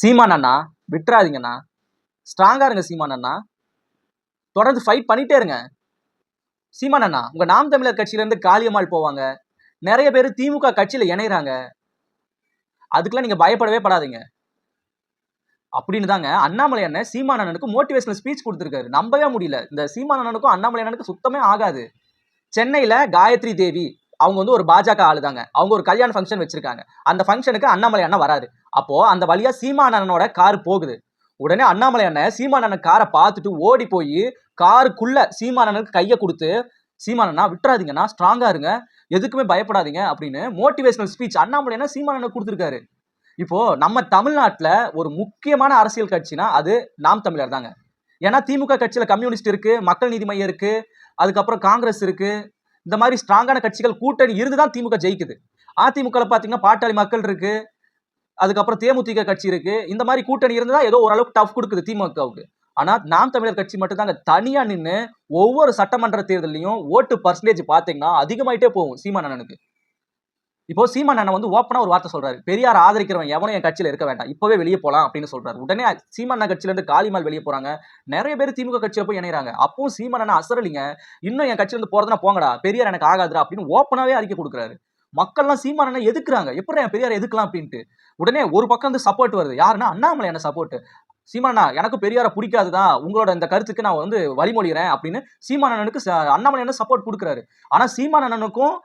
சீமான் அண்ணா விட்டுறாதீங்கண்ணா ஸ்ட்ராங்காக இருங்க சீமான் அண்ணா. தொடர்ந்து ஃபைட் பண்ணிட்டே இருங்க. சீமான் அண்ணா உங்கள் நாம் தமிழர் கட்சியிலேருந்து காளியம்மாள் போவாங்க. நிறைய பேர் திமுக கட்சியில் இணையறாங்க. அதுக்கெல்லாம் நீங்கள் பயப்படவே படாதீங்க. அப்படின்னு தாங்க அண்ணாமலை அண்ணன் சீமான் அண்ணனுக்கு மோட்டிவேஷனல் ஸ்பீச் கொடுத்துருக்காரு. நம்பவே முடியல. இந்த சீமான் அண்ணனுக்கும் அண்ணாமலை அண்ணனுக்கு சுத்தமே ஆகாது. சென்னையில் காயத்ரி தேவி அவங்க வந்து ஒரு பாஜக ஆளுதாங்க. அவங்க ஒரு கல்யாண ஃபங்க்ஷன் வச்சிருக்காங்க. அந்த ஃபங்க்ஷனுக்கு அண்ணாமலை அண்ணன் வராரு. அப்போ அந்த வழியா சீமான் அண்ணனோட கார் போகுது. உடனே அண்ணாமலை அண்ணன் சீமான் அண்ணன் காரை பார்த்துட்டு ஓடி போய் காருக்குள்ள சீமான் அண்ணனுக்கு கையை கொடுத்து சீமானண்ணா விட்டுறாதீங்கண்ணா ஸ்ட்ராங்கா இருங்க. எதுக்குமே பயப்படாதீங்க அப்படின்னு மோட்டிவேஷனல் ஸ்பீச் அண்ணாமலை அண்ணன் சீமான் கொடுத்துருக்காரு. இப்போ நம்ம தமிழ்நாட்டில் ஒரு முக்கியமான அரசியல் கட்சினா அது நாம் தமிழர் தாங்க. ஏன்னா திமுக கட்சியில் கம்யூனிஸ்ட் இருக்கு மக்கள் நீதி மையம் இருக்கு அதுக்கப்புறம் காங்கிரஸ் இருக்கு இந்த மாதிரி ஸ்ட்ராங்கான கட்சிகள் கூட்டணி இருந்து தான் திமுக ஜெயிக்குது. அதிமுகவில் பார்த்தீங்கன்னா பாட்டாளி மக்கள் இருக்கு. அதுக்கப்புறம் தேமுதிக கட்சி இருக்கு. இந்த மாதிரி கூட்டணி இருந்து தான் ஏதோ ஓரளவுக்கு டஃப் கொடுக்குது திமுகவுக்கு. ஆனா நாம் தமிழர் கட்சி மட்டும்தாங்க. தனியாக தனியா நின்று ஒவ்வொரு சட்டமன்ற தேர்தலையும் ஓட்டு பர்சன்டேஜ் பாத்தீங்கன்னா அதிகமாயிட்டே போகும் சீமானனுக்கு இப்போ சீமான் அண்ணன் வந்து ஓப்பனா ஒரு வார்த்தை சொல்றாரு. பெரியார் ஆதரிக்கிறவன் எவனும் என் கட்சியில இருக்க வேண்டாம். இப்பவே வெளியே போலாம் அப்படின்னு சொல்றாரு. உடனே சீமான் அண்ணன் கட்சியில இருந்து காளிமால் வெளியே போறாங்க. நிறைய பேர் திமுக கட்சியில போய் இணையறாங்க. அப்பவும் சீமான் அண்ணன் அசரலிங்க இன்னும் என் கட்சியில இருந்து போறதுனா போங்கடா. பெரியார் எனக்கு ஆகாதுடா அப்படின்னு ஓப்பனாவே அறிக்கை கொடுக்குறாரு. மக்கள்லாம் சீமான் அண்ணன் எதுக்குறாங்க? எப்படி என் பெரியார் எதுக்கலாம்? அப்படின்ட்டு. உடனே ஒரு பக்கம் வந்து சப்போர்ட் வருது. யாருன்னா அண்ணாமலை என்ன சப்போர்ட் சீமானா எனக்கு பெரியார பிடிக்காதுதான் உங்களோட இந்த கருத்துக்கு நான் வந்து வழிமொழிகிறேன் அப்படின்னு சீமான் அண்ணனுக்கு ச- அண்ணாமலை என்ன சப்போர்ட் கொடுக்குறாரு. ஆனா சீமான் அண்ணனுக்கும்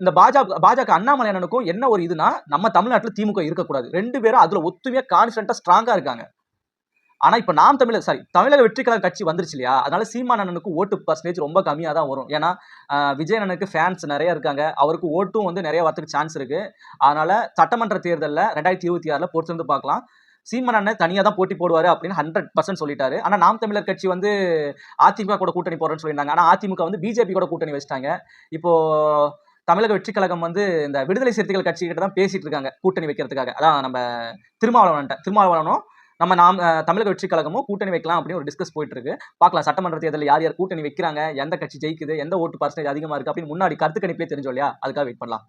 இந்த பாஜக பாஜக அண்ணாமலை அண்ணனுக்கும் என்ன ஒரு இதுனா நம்ம தமிழ்நாட்டில் திமுக இருக்கக்கூடாது. ரெண்டு பேரும் அதுல ஒத்துமையா கான்ஃபிடண்டா ஸ்ட்ராங்கா இருக்காங்க. ஆனா இப்ப நாம் தமிழர் சாரி தமிழக வெற்றி கட்சி வந்துருச்சு இல்லையா? அதனால சீமானனுக்கு ஓட்டு பர்சன்டேஜ் ரொம்ப கம்மியா தான் வரும். ஏன்னா விஜயனனுக்கு அண்ணனுக்கு ஃபேன்ஸ் நிறைய இருக்காங்க. அவருக்கு ஓட்டும் வந்து நிறைய வரத்துக்கு சான்ஸ் இருக்கு. அதனால சட்டமன்ற தேர்தலில் ரெண்டாயிரத்தி இருபத்தி ஆறுல பொறுத்திருந்து பார்க்கலாம். சீமன் அண்ணன் தனியாக தான் போட்டி போடுவார் அப்படின்னு ஹண்ட்ரட் பர்சன்ட் சொல்லிட்டாரு. ஆனால் நாம் தமிழர் கட்சி வந்து அதிமுக கூட கூட்டணி போடுறேன்னு சொல்லியிருந்தாங்க. ஆனால் அதிமுக வந்து பிஜேபி கூட கூட்டணி வச்சிட்டாங்க. இப்போ தமிழக வெற்றி கழகம் வந்து இந்த விடுதலை சிறுத்தைகள் கட்சி கிட்ட தான் பேசிட்டு இருக்காங்க கூட்டணி வைக்கிறதுக்காக. அதான் நம்ம திருமாவளவன்ட்ட திருமாவளவனும் நம்ம நாம் தமிழக வெற்றி கழகமும் கூட்டணி வைக்கலாம் அப்படின்னு ஒரு டிஸ்கஸ் போயிட்டு இருக்கு. பார்க்கலாம் சட்டமன்ற தேர்தலில் யார் யார் கூட்டணி வைக்கிறாங்க எந்த கட்சி ஜெயிக்குது எந்த ஓட்டு பர்சன்டேஜ் அதிகமாக இருக்கு அப்படின்னு முன்னாடி கருத்து கணிப்பே தெரிஞ்சோம் இல்லையா? அதுக்காக வெயிட் பண்ணலாம்.